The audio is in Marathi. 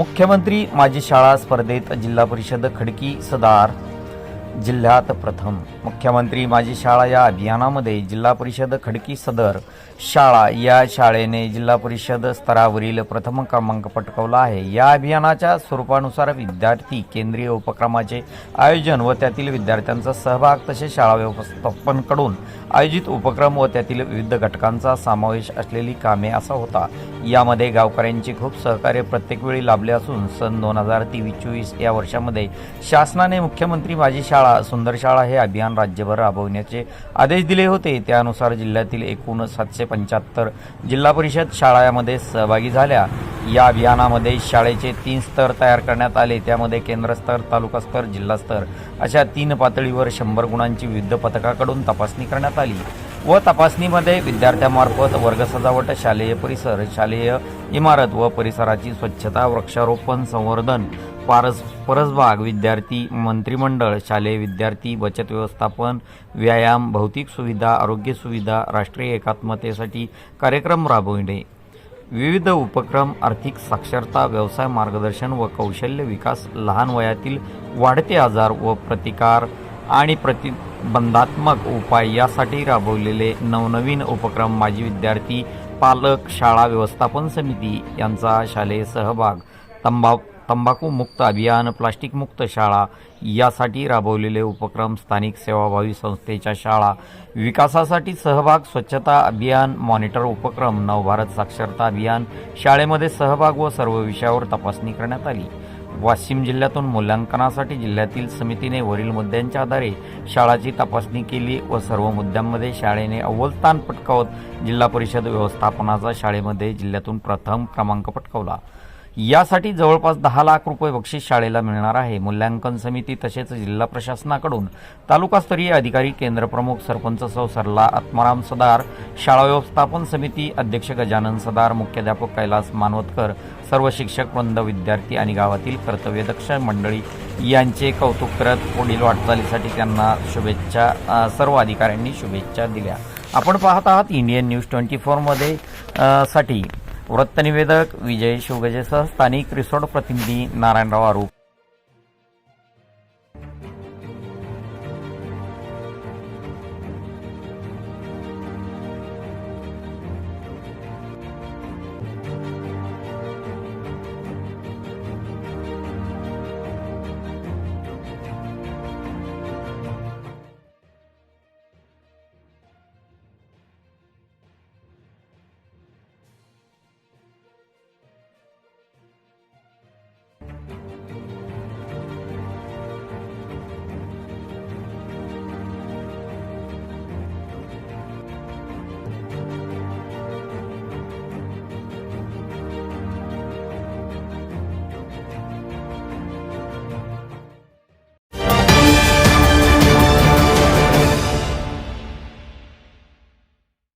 मुख्यमंत्री माझी शाळा स्पर्धेत जिल्हा परिषद खडकी सदार जिल्ह्यात प्रथम. मुख्यमंत्री माझी शाळा या अभियानामध्ये जिल्हा परिषद खडकी सदर शाळा या शाळेने जिल्हा परिषद स्तरावरील प्रथम क्रमांक पटकवला आहे. या अभियानाच्या स्वरूपानुसार विद्यार्थी केंद्रीय उपक्रमाचे आयोजन व त्यातील विद्यार्थ्यांचा सहभाग तसेच शाळा व्यवस्थापनकडून आयोजित उपक्रम व त्यातील विविध घटकांचा समावेश असलेली कामे असा होता. यामध्ये गावकऱ्यांचे खूप सहकार्य प्रत्येक वेळी लाभले असून सन दोन हजार तेवीस चोवीस या वर्षामध्ये शासनाने मुख्यमंत्री माझी शाळा शाळा सुंदर शाळा हे अभियान राज्यभर राबवण्याचे आदेश दिले होते. त्यानुसार जिल्ह्यातील एकूण सातशे पंच्याहत्तर जिल्हा परिषद शाळा यामध्ये सहभागी झाल्या. या अभियानामध्ये शाळेचे तीन स्तर तयार करण्यात आले. त्यामध्ये केंद्रस्तर तालुकास्तर तालुका स्तर अशा तीन पातळीवर शंभर गुणांची विविध पथकाकडून तपासणी करण्यात आली व तपासणीमध्ये विद्यार्थ्यांमार्फत वर्ग सजावट शालेय परिसर शालेय इमारत व परिसराची स्वच्छता वृक्षारोपण संवर्धन पारस परसबाग विद्यार्थी मंत्रिमंडळ शालेय विद्यार्थी बचत व्यवस्थापन व्यायाम भौतिक सुविधा आरोग्य सुविधा राष्ट्रीय एकात्मतेसाठी कार्यक्रम राबविणे. विविध उपक्रम आर्थिक साक्षरता व्यवसाय मार्गदर्शन व कौशल्य विकास लहान वयातील वाढते आजार व प्रतिकार आणि प्रतिबंधात्मक उपाय यासाठी राबवलेले नवनवीन उपक्रम माजी विद्यार्थी पालक शाळा व्यवस्थापन समिती यांचा शालेय सहभाग तंबाखू मुक्त अभियान प्लास्टिकमुक्त शाळा यासाठी राबवलेले उपक्रम स्थानिक सेवाभावी संस्थेच्या शाळा. विकासासाठी सहभाग स्वच्छता अभियान मॉनिटर उपक्रम नवभारत साक्षरता अभियान शाळेमध्ये सहभाग व सर्व विषयावर तपासणी करण्यात आली. वाशिम जिल्ह्यातून मूल्यांकनासाठी जिल्ह्यातील समितीने वरील मुद्द्यांच्या आधारे शाळाची तपासणी केली व सर्व मुद्द्यांमध्ये शाळेने अव्वल स्थान पटकावत जिल्हा परिषद व्यवस्थापनाचा शाळेमध्ये जिल्ह्यातून प्रथम क्रमांक पटकावला. यासाठी जवळपास दहा लाख रुपये बक्षीस शाळेला मिळणार आहे. मूल्यांकन समिती तसेच जिल्हा प्रशासनाकडून तालुकास्तरीय अधिकारी केंद्रप्रमुख सरपंच सौ सरला आत्माराम सदार शाळा व्यवस्थापन समिती अध्यक्ष गजानन सदार मुख्याध्यापक कैलास मानवतकर सर्व शिक्षक वृंद विद्यार्थी आणि गावातील कर्तव्यदक्ष मंडळी यांचे कौतुक करत पुढील वाटचालीसाठी त्यांना शुभेच्छा सर्व अधिकाऱ्यांनी शुभेच्छा दिल्या. आपण पाहत आहात इंडियन न्यूज ट्वेंटी फोरमध्ये साठी वृत्तनिवेदक विजय शिवगजेसह स्थानिक रिसॉर्ट प्रतिनिधी नारायणराव आरूप.